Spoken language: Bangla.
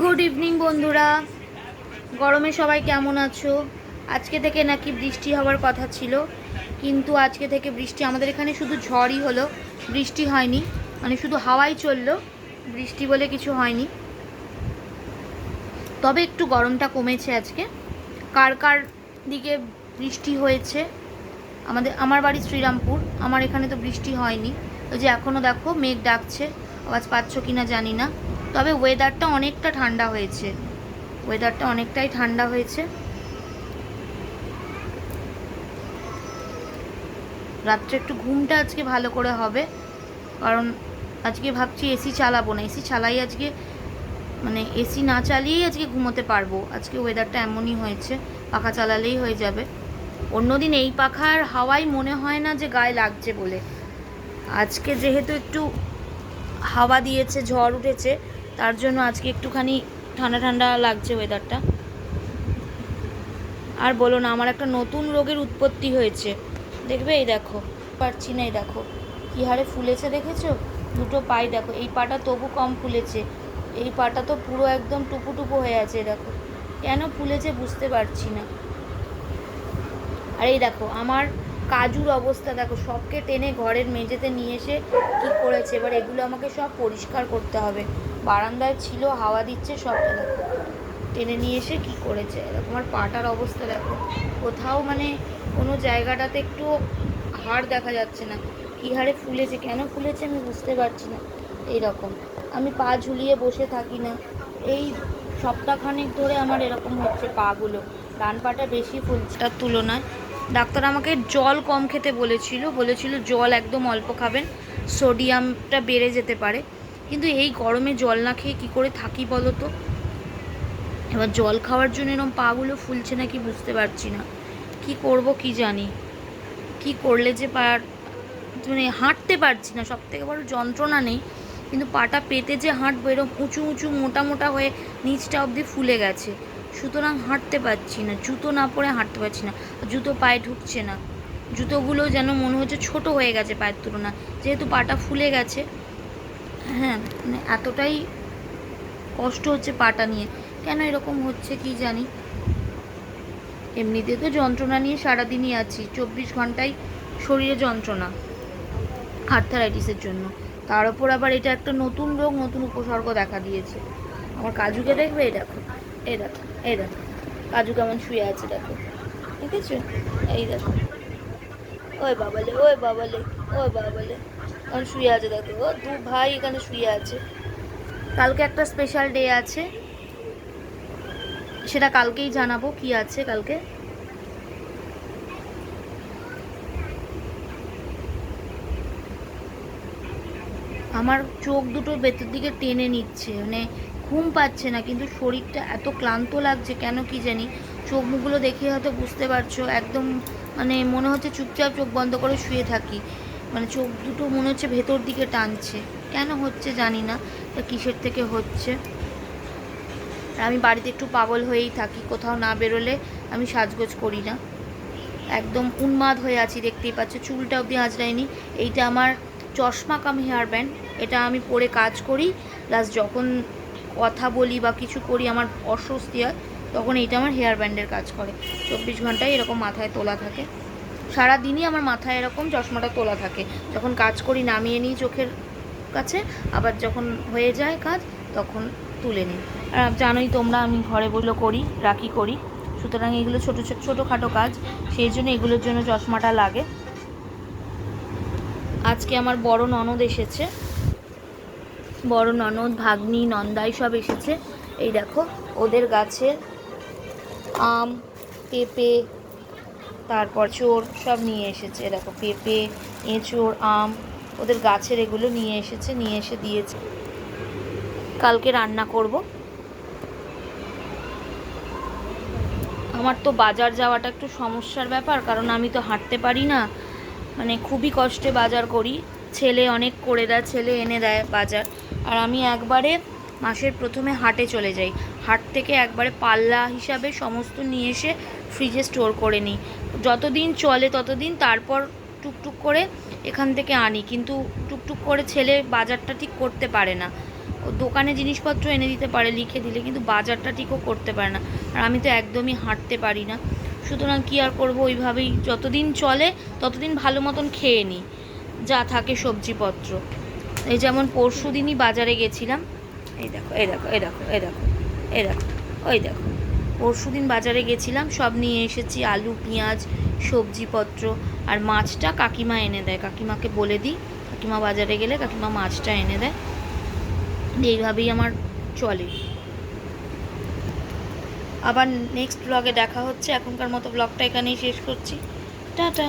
গুড ইভিনিং বন্ধুরা। গরমে সবাই কেমন আছো? আজকে থেকে নাকি বৃষ্টি হওয়ার কথা ছিল, কিন্তু আজকে থেকে বৃষ্টি, আমাদের এখানে শুধু ঝড়ই হলো, বৃষ্টি হয়নি মানে শুধু হাওয়াই চলল, বৃষ্টি বলে কিছু হয়নি। তবে একটু গরমটা কমেছে আজকে। কার কার দিকে বৃষ্টি হয়েছে? আমাদের, আমার বাড়ি শ্রীরামপুর, আমার এখানে তো বৃষ্টি হয়নি। ওই যে এখনও দেখো, মেঘ ডাকছে, আওয়াজ পাচ্ছ কি না জানি না। তবে ওয়েদারটা অনেকটা ঠান্ডা হয়েছে। ওয়েদারটা অনেকটাই ঠান্ডা হয়েছে। রাত্রে একটু ঘুমটা আজকে ভালো করে হবে। কারণ আজকে ভাবছি এসি চালাবো না। এসি চালাই আজকে মানে এসি না চালিয়েই আজকে ঘুমোতে পারব। আজকে ওয়েদারটা এমনই হয়েছে। পাখা চালালেই হয়ে যাবে। অন্যদিন এই পাখার হাওয়াই মনে হয় না যে গায়ে লাগছে বলে। আজকে যেহেতু একটু হাওয়া দিয়েছে, ঝড় উঠেছে তার জন্য আজকে একটুখানি ঠান্ডা ঠান্ডা লাগছে ওয়েদারটা আর বলো না, আমার একটা নতুন রোগের উৎপত্তি হয়েছে। দেখবে? এই দেখো। পারছি না, এই দেখো। কী হারে ফুলেছে দেখেছ? দুটো পাই দেখো। এই পাটা তবু কম ফুলেছে। এই পাটা তো পুরো একদম টুপু টুপু হয়ে আছে দেখো। কেন ফুলেছে বুঝতে পারছি না। আর এই দেখো, আমার কাজুর অবস্থা, দেখো, সবকে টেনে ঘরের মেঝেতে নিয়ে এসে কি করেছে? এবার এগুলো আমাকে সব পরিষ্কার করতে হবে। বারান্দায় ছিল, হাওয়া দিচ্ছে সবটা দেখো টেনে নিয়ে এসে কি করেছে? দেখো আমার পাটার অবস্থা, দেখো। কোথাও মানে কোনো জায়গাটাতে একটু হাড় দেখা যাচ্ছে না। কী হারে ফুলেছে, কেন ফুলেছে আমি বুঝতে পারছি না। এই রকম আমি পা ঝুলিয়ে বসে থাকি না। এই সপ্তাহখানেক ধরে আমার এরকম হচ্ছে পাগুলো। ডান পাটা বেশি ফুলছে। তার তুলনায় ডাক্তার আমাকে জল কম খেতে বলেছিল বলেছিল জল একদম অল্প খাবেন, সোডিয়ামটা বেড়ে যেতে পারে। কিন্তু এই গরমে জল না খেয়ে কী করে থাকি বলো তো? এবার জল খাওয়ার জন্য এরকম পাগুলো ফুলছে নাকি বুঝতে পারছি না। কি করব কি জানি? কি করলে যে পা মানে হাঁটতে পারছি না সব থেকে বড় যন্ত্রণা নেই। কিন্তু পাটা পেতে যে হাঁটবো এরকম উঁচু উঁচু মোটা মোটা হয়ে নিচটা অবধি ফুলে গেছে। সুতরাং হাঁটতে পারছি না, জুতো না পরে হাঁটতে পারছি না জুতো পায়ে ঢুকছে না। জুতোগুলো যেন মনে হচ্ছে ছোট হয়ে গেছে পায়ের তুলনা যেহেতু পাটা ফুলে গেছে। হ্যাঁ মানে এতটাই কষ্ট হচ্ছে পাটা নিয়ে। কেন এরকম হচ্ছে কি জানি? এমনিতে তো যন্ত্রণা নিয়ে সারাদিনই আছি, চব্বিশ ঘন্টায় শরীরে যন্ত্রণা, আর্থারাইটিসের জন্য। তার উপর আবার এটা একটা নতুন রোগ, নতুন উপসর্গ দেখা দিয়েছে। আমার কাজুকে দেখবে দেখো। এই দেখো এই দেখো। কাজু কেমন শুয়ে আছে দেখো। ঠিক আছে এই দেখো। ওই বাবালে ওই বাবালে ওই বাবালে। এখন শুয়ে আছে দেখো। ও দু ভাই এখানে শুয়ে আছে। কালকে একটা স্পেশাল ডে আছে। সেটা কালকেই জানাব কি আছে কালকে। আমার চোখ দুটো ভেতর দিকে টেনে নিচ্ছে। মানে ঘুম পাচ্ছে না, কিন্তু শরীরটা এত ক্লান্ত লাগছে, কেন কি জানি? চোখ মুখগুলো দেখে হয়তো বুঝতে পারছ, একদম মানে মনে হচ্ছে চুপচাপ চোখ বন্ধ করে শুয়ে থাকি। মানে চোখ দুটো মনে হচ্ছে ভেতর দিকে টানছে। কেন হচ্ছে জানি না, তা কিসের থেকে হচ্ছে? আমি বাড়িতে একটু পাগল হয়েই থাকি, কোথাও না বেরোলে আমি সাজগোজ করি না। একদম উন্মাদ হয়ে আছি, দেখতেই পাচ্ছ, চুলটা অবধি আঁচড়াইনি। এইটা আমার চশমা কাম হেয়ার ব্যান্ড এটা আমি পরে কাজ করি প্লাস যখন কথা বলি বা কিছু করি, আমার অস্বস্তি হয়, তখন এইটা আমার হেয়ার ব্যান্ডের কাজ করে। চব্বিশ ঘন্টায় এরকম মাথায় তোলা থাকে। সারাদিনই আমার মাথায় এরকম চশমাটা তোলা থাকে। যখন কাজ করি নামিয়ে নিই চোখের কাছে, আবার যখন হয়ে যায় কাজ, তখন তুলে নিই। আর জানোই তোমরা, আমি ঘরে বলে করি, রাখি করি। সুতরাং এগুলো ছোটো ছোটো ছোটোখাটো কাজ, সেই জন্য এগুলোর জন্য চশমাটা লাগে। আজকে আমার বড় ননদ এসেছে। বড় ননদ, ভাগ্নি, নন্দাই সব এসেছে। এই দেখো, ওদের গাছে আম, পেঁপে, তারপর চোর সব নিয়ে এসেছে। দেখো, পেঁপে এঁচোড় আম, ওদের গাছের এগুলো নিয়ে এসেছে, নিয়ে এসে দিয়েছে। কালকে রান্না করব। আমার তো বাজার যাওয়াটা একটু সমস্যার ব্যাপার, কারণ আমি তো হাঁটতে পারি না। মানে খুবই কষ্টে বাজার করি। ছেলে, অনেক করে দেয়, ছেলে এনে দেয় বাজার। আর আমি একবারে মাসের প্রথমে হাটে চলে যাই। হাট থেকে একবারে পাল্লা হিসাবে সমস্ত নিয়ে এসে ফ্রিজে স্টোর করে নিই। যতদিন চলে ততদিন তারপর টুকটুক করে এখান থেকে আনি। কিন্তু টুকটুক করে ছেলে বাজারটা ঠিক করতে পারে না। ও দোকানে জিনিসপত্র এনে দিতে পারে, লিখে দিলে, কিন্তু বাজারটা ঠিকও করতে পারে না। আর আমি তো একদমই হাঁটতে পারি না। সুতরাং কী আর করব? ওইভাবেই যতদিন চলে ততদিন ভালো মতন খেয়ে নিই। যা থাকে সবজিপত্র। এই যেমন পরশু দিনই বাজারে গেছিলাম, এই দেখো এই দেখো এই দেখো এই দেখো এই দেখো, ওই দেখো। পরশু দিন বাজারে গেছিলাম, সব নিয়ে এসেছি, আলু, পেঁয়াজ, সবজিপত্র আর মাছটা কাকিমা এনে দেয়। কাকিমাকে বলে দিই, কাকিমা বাজারে গেলে কাকিমা মাছটা এনে দেয়। এইভাবেই আমার চলে। আবার নেক্সট ব্লগে দেখা হচ্ছে। এখনকার মতো ব্লগটা এখানেই শেষ করছি। টাটা।